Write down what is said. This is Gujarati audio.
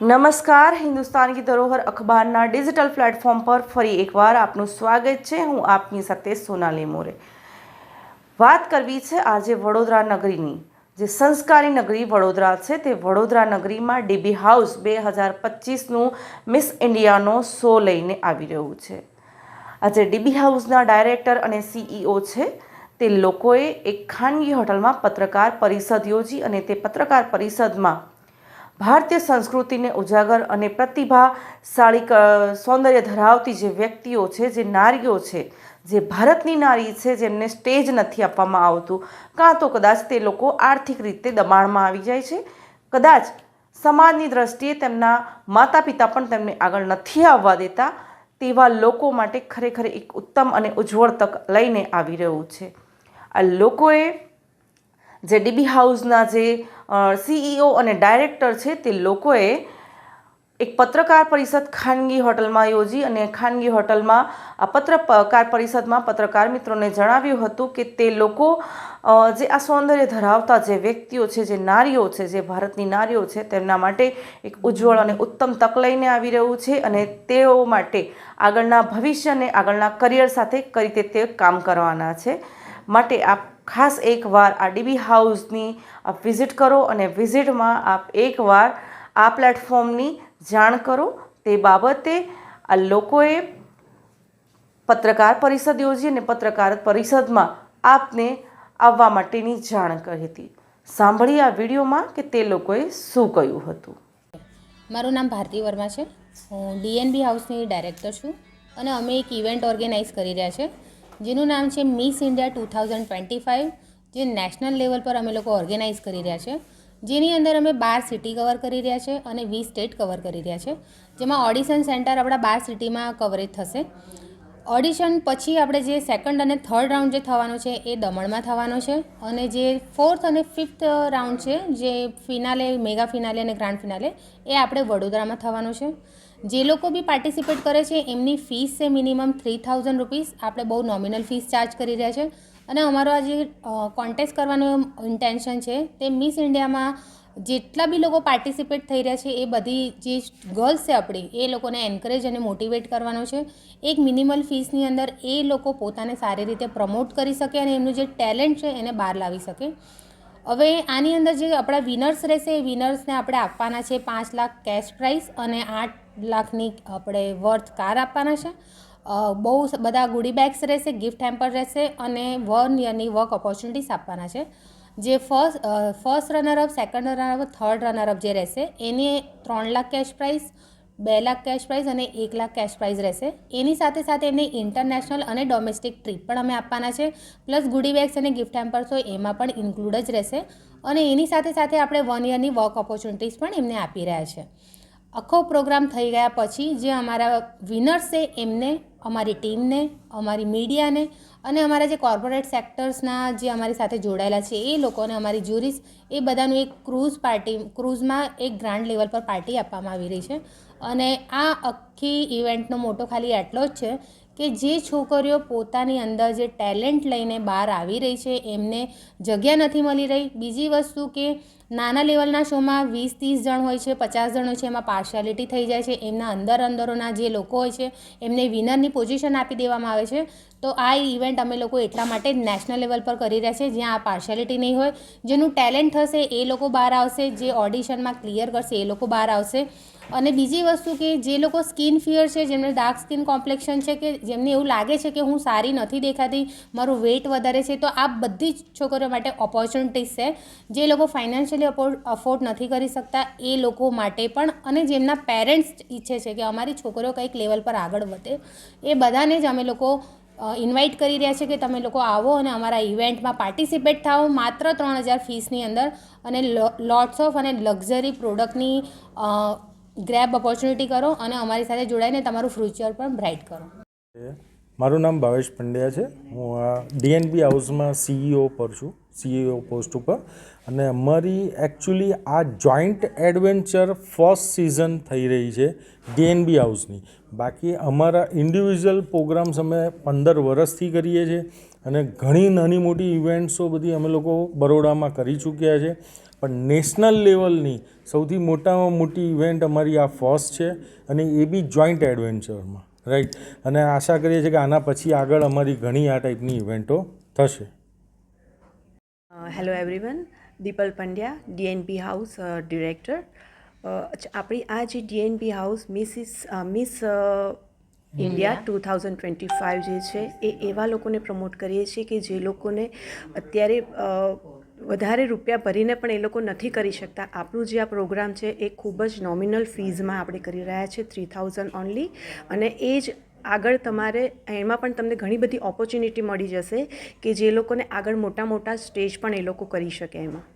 નમસ્કાર હિન્દુસ્તાન કી ધરોહર અખબારના ડિજિટલ પ્લેટફોર્મ પર ફરી એકવાર આપનું સ્વાગત છે. હું આપની સાથે સોનાલી મોરે. વાત કરવી છે આજે વડોદરા નગરીની. જે સંસ્કારી નગરી વડોદરા છે, તે વડોદરા નગરીમાં ડીબી હાઉસ બે હજાર પચીસનું મિસ ઇન્ડિયાનો શો લઈને આવી રહ્યું છે. આજે ડીબી હાઉસના ડાયરેક્ટર અને સીઈઓ છે. તે લોકોએ એક ખાનગી હોટલમાં પત્રકાર પરિષદ યોજી અને તે પત્રકાર પરિષદમાં ભારતીય સંસ્કૃતિને ઉજાગર અને પ્રતિભાશાળી સૌંદર્ય ધરાવતી જે વ્યક્તિઓ છે, જે નારીઓ છે, જે ભારતની નારી છે, જેમને સ્ટેજ નથી આપવામાં આવતું, કાં તો કદાચ તે લોકો આર્થિક રીતે દબાણમાં આવી જાય છે, કદાચ સમાજની દ્રષ્ટિએ તેમના માતા પિતા પણ તેમને આગળ નથી આવવા દેતા, તેવા લોકો માટે ખરેખર એક ઉત્તમ અને ઉજ્જવળ તક લઈને આવી રહ્યું છે. આ લોકોએ જે ડીબી હાઉસના જે સીઈઓ અને ડાયરેક્ટર છે તે લોકોએ એક પત્રકાર પરિષદ ખાનગી હોટલમાં યોજી અને ખાનગી હોટલમાં આ પત્રકાર પરિષદમાં પત્રકાર મિત્રોને જણાવ્યું હતું કે તે લોકો જે આ સૌંદર્ય ધરાવતા જે વ્યક્તિઓ છે, જે નારીઓ છે, જે ભારતની નારીઓ છે, તેમના માટે એક ઉજ્જવળ અને ઉત્તમ તક લઈને આવી રહ્યું છે અને તેઓ માટે આગળના ભવિષ્ય અને આગળના કરિયર સાથે કઈ રીતે તે કામ કરવાના છે, માટે આપ ખાસ એકવાર આ ડીબી હાઉસની આપ વિઝિટ કરો અને વિઝિટમાં આપ એકવાર આ પ્લેટફોર્મની જાણ કરો. તે બાબતે આ લોકોએ પત્રકાર પરિષદ યોજી અને પત્રકાર પરિષદમાં આપને આવવા માટેની જાણ કરી હતી. સાંભળી આ વિડીયોમાં કે તે લોકોએ શું કહ્યું હતું. મારું નામ ભારતી વર્મા છે. હું ડીએનબી હાઉસની ડાયરેક્ટર છું અને અમે એક ઇવેન્ટ ઓર્ગેનાઇઝ કરી રહ્યા છે. જેનું નામ છે miss India two thousand twenty five જે નેશનલ લેવલ પર અમે લોકો ઓર્ગેનાઇઝ કરી રહ્યા છે. જેની અંદર અમે બાર સિટી કવર કરી રહ્યા છે અને વીસ સ્ટેટ કવર કરી રહ્યા છે. જેમાં ઓડિશન સેન્ટર આપણા બાર સિટીમાં કવરેજ થશે. ઓડિશન પછી આપણે જે સેકન્ડ અને થર્ડ રાઉન્ડ જે થવાનો છે એ દમણમાં થવાનો છે અને જે ફોર્થ અને ફિફ્થ રાઉન્ડ છે જે ફિનાલે મેગા ફિનાલે અને ગ્રાન્ડ ફિનાલે એ આપણે વડોદરામાં થવાનો છે. જે લોકો બી પાર્ટિસિપેટ કરે છે, એમની ફીસ છે મિનિમમ થ્રી થાઉઝન્ડ રૂપીસ આપણે બહુ નોમિનલ ફીસ ચાર્જ કરી રહ્યા છે. અને અમારો આ જે કોન્ટેસ્ટ કરવાનું ઇન્ટેન્શન છે, તે મિસ ઇન્ડિયામાં જેટલા બી લોકો પાર્ટિસિપેટ થઈ રહ્યા છે, એ બધી જે ગર્લ્સ છે આપણી, એ લોકોને એન્કરેજ અને મોટિવેટ કરવાનો છે. એક મિનિમલ ફીસની અંદર એ લોકો પોતાને સારી રીતે પ્રમોટ કરી શકે અને એમનું જે ટેલેન્ટ છે એને બહાર લાવી શકે. હવે આની અંદર જે આપણા વિનર્સ રહેશે, એ વિનર્સને આપણે આપવાના છે પાંચ લાખ કેશ પ્રાઇઝ અને આઠ લાખની આપણે વર્થ કાર આપવાના છે. બહુ બધા ગુડી બેગ્સ રહેશે ગિફ્ટ હેમ્પર રહેશે અને વન યરની વર્ક ઓપોર્ચ્યુનિટીઝ આપવાના છે. જે first first runner up second runner up third runner up જે રહેશે, એને ત્રણ લાખ કેશ પ્રાઇઝ બે લાખ કેશ પ્રાઇઝ અને એક લાખ કેશ પ્રાઇઝ રહેશે. એની સાથે સાથે એમને ઇન્ટરનેશનલ અને ડોમેસ્ટિક ટ્રીપ પણ અમે આપવાના છે. પ્લસ ગુડી બેગ્સ અને ગિફ્ટ હેમ્પર્સ હોય એમાં પણ ઇન્ક્લુડ જ રહેશે. અને એની સાથે સાથે આપણે વન યરની વર્ક ઓપોર્ચ્યુનિટીઝ પણ એમને આપી રહ્યા છે. આખો પ્રોગ્રામ થઈ ગયા પછી જે અમારા વિનર્સ છે એમને, અમારી ટીમને અમારી મીડિયાને અને અમારા જે કોર્પોરેટ સેક્ટર્સના જે અમારી સાથે જોડાયેલા છે, એ લોકોને અમારી જ્યુરીસ એ બધાનું એક ક્રૂઝ પાર્ટી ક્રૂઝમાં એક ગ્રાન્ડ લેવલ પર પાર્ટી આપવામાં આવી રહી છે. અને આ આખી ઇવેન્ટનો મોટો ખાલી એટલો જ છે કે જે છોકરીઓ પોતાની અંદર જે ટેલેન્ટ લઈને બહાર આવી રહી છે, એમને જગ્યા નથી મળી રહી. બીજી વસ્તુ કે નાના લેવલના શોમાં વીસ, ત્રીસ જણ હોય છે, પચાસ જણ હોય છે, એમાં પાર્શિયાલિટી થઈ જાય છે, એમના અંદર અંદરોના જે લોકો હોય છે, એમને વિનરની પોઝિશન આપી દેવામાં આવે છે. તો આ ઇવેન્ટ અમે લોકો એટલા માટે નેશનલ લેવલ પર કરી રહ્યા છે જ્યાં આ પાર્શિયાલિટી નહીં હોય. જેનું ટેલેન્ટ હશે એ લોકો બહાર આવશે, જે ઓડિશનમાં ક્લિયર કરશે એ લોકો બહાર આવશે. અને બીજી વસ્તુ કે જે લોકો સ્કિન ફિયર છે, જેમને ડાર્ક સ્કિન કોમ્પ્લેક્શન છે, કે જેમને એવું લાગે છે કે હું સારી નથી દેખાતી, મારું વેઇટ વધારે છે, તો આ બધી જ છોકરીઓ માટે ઓપોર્ચ્યુનિટીઝ છે. જે લોકો ફાઇનાન્શિયલી અફોર્ડ નથી કરી શકતા એ લોકો માટે પણ અને જેમના પેરેન્ટ્સ ઈચ્છે છે કે અમારી છોકરીઓ કંઈક લેવલ પર આગળ વધે, એ બધાને જ અમે લોકો ઇન્વાઇટ કરી રહ્યા છે કે તમે લોકો આવો અને અમારા ઇવેન્ટમાં પાર્ટિસિપેટ થાઓ. માત્ર ત્રણ હજાર ફીસની અંદર અને લોટ્સ ઓફ અને લક્ઝરી પ્રોડક્ટની ગ્રેબ ઓપોર્ચ્યુનિટી કરો અને અમારી સાથે જોડાઈને તમારું ફ્યુચર પણ બ્રાઇટ કરો. મારું નામ ભાવેશ પંડ્યા છે. હું આ ડીએનબી હાઉસમાં સીઈઓ પર છું સીઈઓ પોસ્ટ ઉપર. અને અમારી એકચ્યુઅલી આ જોઈન્ટ એડવેન્ચર ફર્સ્ટ સિઝન થઈ રહી છે ડીએનબી હાઉસની. બાકી અમારા ઇન્ડિવિજ્યુઅલ પ્રોગ્રામ્સ અમે પંદર વર્ષથી કરીએ છીએ અને ઘણી નાની મોટી ઇવેન્ટ્સો બધી અમે લોકો બરોડામાં કરી ચૂક્યા છે. પણ નેશનલ લેવલની સૌથી મોટામાં મોટી ઇવેન્ટ અમારી આ ફર્સ્ટ છે અને એ બી જોઈન્ટ એડવેન્ચરમાં રાઈટ અને આશા કરીએ છીએ કે આના પછી આગળ અમારી ઘણી આ ટાઈપની ઇવેન્ટો થશે. Hello everyone Dipal Pandya DNP house director આપણી આ જે DNP house Mrs miss India two thousand twenty five જે છે એ એવા લોકોને પ્રમોટ કરીએ છીએ કે જે લોકોને અત્યારે વધારે રૂપિયા ભરીને પણ એ લોકો નથી કરી શકતા. આપણું જે આ પ્રોગ્રામ છે એ ખૂબ જ નોમિનલ ફીઝમાં આપણે કરી રહ્યા છીએ થ્રી થાઉઝન્ડ ઓનલી અને એ જ આગળ તમારે, એમાં પણ તમને ઘણી બધી ઓપોર્ચ્યુનિટી મળી જશે કે જે લોકોને આગળ મોટા મોટા સ્ટેજ પણ એ લોકો કરી શકે એમાં.